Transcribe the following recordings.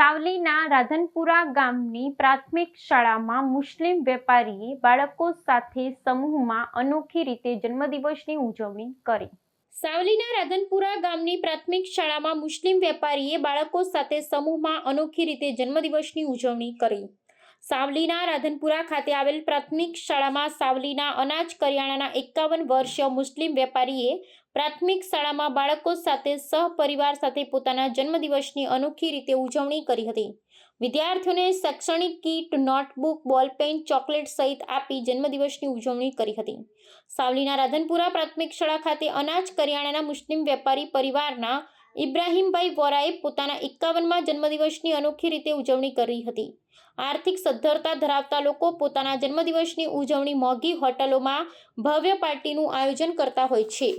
સાવલીના રાધનપુરા ગામની પ્રાથમિક શાળામાં મુસ્લિમ વેપારીએ બાળકો સાથે સમૂહમાં અનોખી રીતે જન્મદિવસની ઉજવણી કરી. સાવલીના રાધનપુરા ગામની પ્રાથમિક શાળામાં મુસ્લિમ વેપારીએ બાળકો સાથે સમૂહમાં અનોખી રીતે જન્મદિવસની ઉજવણી કરી. સાવલીના રાધનપુરા ખાતે આવેલ પ્રાથમિક શાળામાં સાવલીના અનાજ કરિયાણાના એકાવન વર્ષીય મુસ્લિમ વેપારીએ પ્રાથમિક શાળામાં બાળકો સાથે સહપરિવાર સાથે પોતાના જન્મદિવસની અનોખી રીતે ઉજવણી કરી હતી. વિદ્યાર્થીઓને શૈક્ષણિક કીટ, નોટબુક, બોલપેન, ચોકલેટ સહિત આપી જન્મદિવસની ઉજવણી કરી હતી. સાવલીના રાધનપુરા પ્રાથમિક શાળા ખાતે અનાજ કરિયાણાના મુસ્લિમ વેપારી પરિવારના ઇબ્રાહીમભાઈ વોરાએ પોતાના એકાવનમાં જન્મદિવસની અનોખી રીતે ઉજવણી કરી હતી. આર્થિક સદ્ધરતા ધરાવતા લોકો પોતાના જન્મદિવસની ઉજવણી મોંઘી હોટલોમાં ભવ્ય પાર્ટીનું આયોજન કરતા હોય છે.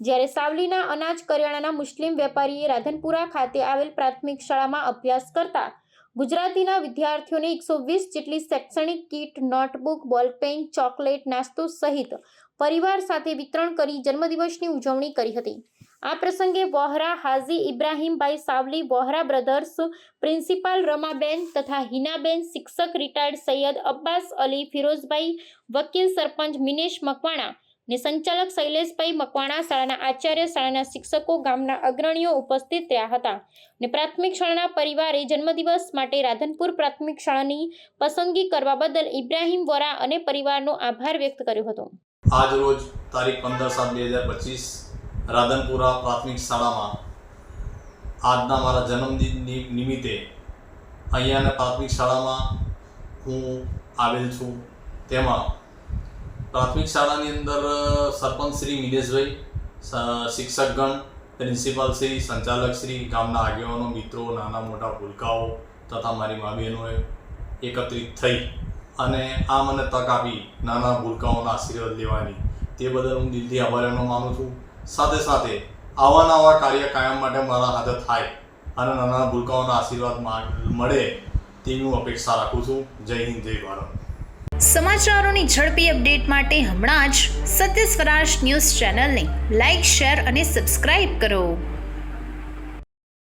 જ્યારે સાવલીના અનાજ કરિયાણાના મુસ્લિમ વેપારીએ રાધનપુરા ખાતે આવેલ પ્રાથમિક શાળામાં અભ્યાસ કરતા ગુજરાતીના વિદ્યાર્થીઓને એકસો વીસ જેટલી શૈક્ષણિક કીટ, નોટબુક બોલપેન ચોકલેટ, નાસ્તો સહિત પરિવાર સાથે વિતરણ કરી જન્મદિવસની ઉજવણી કરી હતી. આ પ્રસંગે વોહરા હાજી ઇબ્રાહીમભાઈ સાવલી, વોહરા બ્રધર્સ, પ્રિન્સિપાલ રમાબેન તથા હિનાબેન, શિક્ષક રિટાયર્ડ સૈયદ અબ્બાસ અલી, ફિરોઝભાઈ વકીલ સરપંચ મિનેશ મકવાણા ને સંચાલક શૈલેષભાઈ મકવાણા શાળાના આચાર્ય શાળાના શિક્ષકો ગામના અગ્રણીઓ ઉપસ્થિત રહ્યા હતા ને પ્રાથમિક શાળાના પરિવારે જન્મદિવસ માટે રાધનપુર પ્રાથમિક શાળાની પસંદગી કરવા બદલ ઇબ્રાહીમ, વોરા અને પરિવારનો આભાર વ્યક્ત કર્યો હતો. આજ રોજ તારીખ પંદર સાત બે હજાર પચીસ રાધનપુરા પ્રાથમિક શાળામાં આજના મારા જન્મદિન નિમિત્તે અહીંયાના પ્રાથમિક શાળામાં હું આવેલ છું. તેમાં પ્રાથમિક શાળાની અંદર સરપંચ શ્રી મિનેશભાઈ શિક્ષકગણ, પ્રિન્સિપાલ શ્રી, સંચાલક શ્રી, ગામના આગેવાનો, મિત્રો, નાના મોટા ભૂલકાઓ તથા મારી મા બહેનોએ એકત્રિત થઈ અને આ મને તક આપી નાના ભૂલકાઓના આશીર્વાદ લેવાની. તે બદલ હું દિલથી આભારીનો માનું છું. સાથે સાથે આવા નવા કાર્ય કાયમ માટે મારા હાથે થાય અને નાના ભૂલકાઓના આશીર્વાદ મળે તેવી હું અપેક્ષા રાખું છું. જય હિન્દ, જય ભારત. સમાચારોની ઝડપી અપડેટ માટે હમણાં જ સત્ય સ્વરાજ ન્યૂઝ ચેનલને લાઇક શેર અને સબસ્ક્રાઇબ કરો.